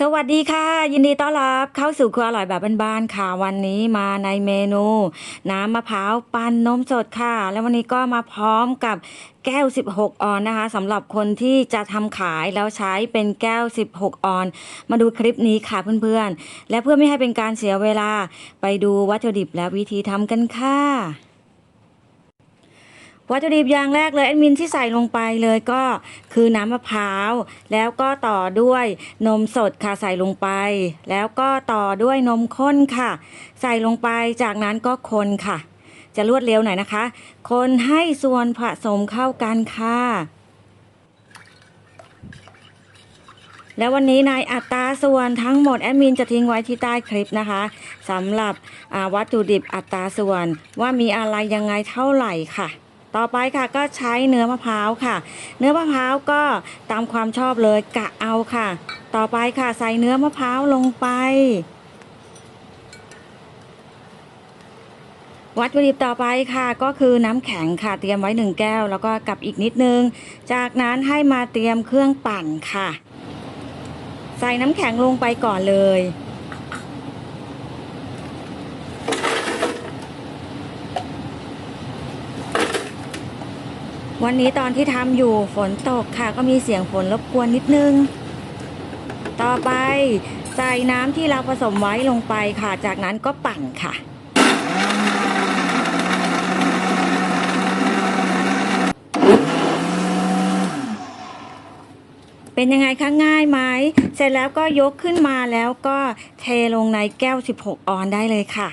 สวัสดีค่ะ ยินดีต้อนรับเข้าสู่ครัวอร่อยแบบบ้านๆค่ะวันนี้มาในเมนู น้ำมะพร้าวปั่นนมสดค่ะ แล้ววันนี้ก็มาพร้อมกับแก้ว 16 ออนนะคะสำหรับคนที่จะทำขายแล้วใช้เป็นแก้ว 16 ออน มาดูคลิปนี้ค่ะเพื่อนๆ และเพื่อไม่ให้เป็นการเสียเวลาไปดูวัตถุดิบและวิธีทำกันค่ะ วัตถุดิบอย่างแรกเลยแอดมินที่ใส่ลงไปเลยก็คือน้ำมะพร้าว แล้วก็ต่อด้วยนมสดค่ะใส่ลงไป แล้วก็ต่อด้วยนมข้นค่ะ ใส่ลงไปจากนั้นก็คนค่ะ จะรวดเร็วหน่อยนะคะ คนให้ส่วนผสมเข้ากันค่ะแล้ววันนี้ในอัตราส่วนทั้งหมดแอดมินจะทิ้งไว้ที่ใต้คลิปนะคะสำหรับวัตถุดิบอัตราส่วนว่ามีอะไรยังไงเท่าไหร่ค่ะ ต่อไปค่ะก็ใช้เนื้อมะพร้าวค่ะ เนื้อมะพร้าวก็ตามความชอบเลยกะเอาค่ะ ต่อไปค่ะใส่เนื้อมะพร้าวลงไป วัตถุดิบต่อไปค่ะก็คือน้ำแข็งค่ะเตรียมไว้หนึ่งแก้ว แล้วก็กับอีกนิดนึง จากนั้นให้มาเตรียมเครื่องปั่นค่ะ ใส่น้ำแข็งลงไปก่อนเลย วันนี้ตอนที่ทำอยู่ฝนตกค่ะ ก็มีเสียงฝนรบกวนนิดนึง ต่อไปใส่น้ำที่เราผสมไว้ลงไปค่ะ จากนั้นก็ปั่นค่ะเป็นยังไงคะง่ายไหม เสร็จแล้วก็ยกขึ้นมาแล้วก็เทลงในแก้ว 16 ออนได้เลยค่ะ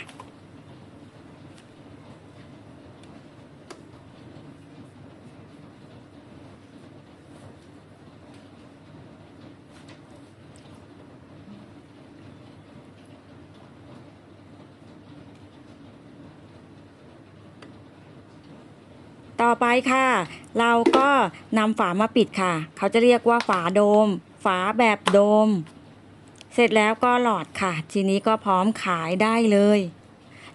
ต่อไปค่ะ เราก็นำฝามาปิดค่ะ เขาจะเรียกว่าฝาโดม ฝาแบบโดม เสร็จแล้วก็หลอดค่ะ ทีนี้ก็พร้อมขายได้เลย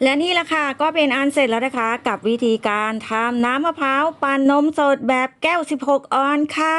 และนี่ละค่ะก็เป็นอันเสร็จแล้วนะคะ กับวิธีการทำน้ำมะพร้าวปั่นนมสดแบบแก้ว 16 ออนค่ะ